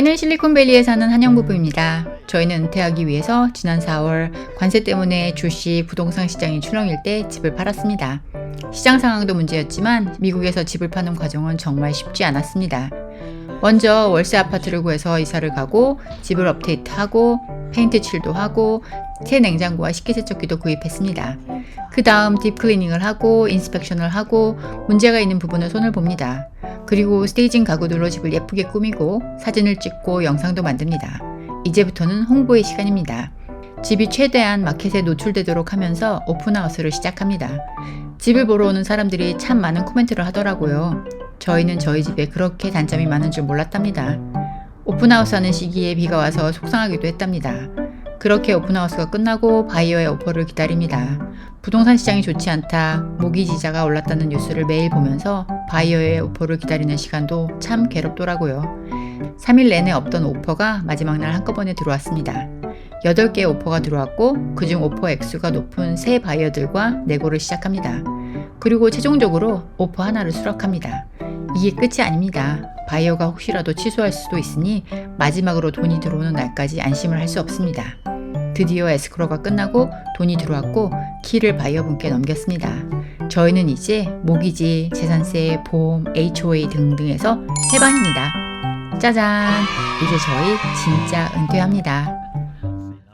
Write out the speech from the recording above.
저희는 실리콘밸리에 사는 한영 부부입니다. 저희는 은퇴하기 위해서 지난 4월 관세 때문에 주식 부동산 시장이 출렁일 때 집을 팔았습니다. 시장 상황도 문제였지만 미국에서 집을 파는 과정은 정말 쉽지 않았습니다. 먼저 월세 아파트를 구해서 이사를 가고 집을 업데이트하고 페인트 칠도 하고 새 냉장고와 식기세척기도 구입했습니다. 그 다음 딥클리닝을 하고 인스펙션을 하고 문제가 있는 부분을 손을 봅니다. 그리고 스테이징 가구들로 집을 예쁘게 꾸미고 사진을 찍고 영상도 만듭니다. 이제부터는 홍보의 시간입니다. 집이 최대한 마켓에 노출되도록 하면서 오픈하우스를 시작합니다. 집을 보러 오는 사람들이 참 많은 코멘트를 하더라고요. 저희는 저희 집에 그렇게 단점이 많은 줄 몰랐답니다. 오픈하우스 하는 시기에 비가 와서 속상하기도 했답니다. 그렇게 오픈하우스가 끝나고 바이어의 오퍼를 기다립니다. 부동산 시장이 좋지 않다, 모기지자가 올랐다는 뉴스를 매일 보면서 바이어의 오퍼를 기다리는 시간도 참 괴롭더라고요. 3일 내내 없던 오퍼가 마지막 날 한꺼번에 들어왔습니다. 8개의 오퍼가 들어왔고 그중 오퍼 액수가 높은 새 바이어들과 내고를 시작합니다. 그리고 최종적으로 오퍼 하나를 수락합니다. 이게 끝이 아닙니다. 바이어가 혹시라도 취소할 수도 있으니 마지막으로 돈이 들어오는 날까지 안심을 할 수 없습니다. 드디어 에스크로가 끝나고 돈이 들어왔고 키를 바이어분께 넘겼습니다. 저희는 이제 모기지, 재산세, 보험, HOA 등등에서 해방입니다. 짜잔! 이제 저희 진짜 은퇴합니다.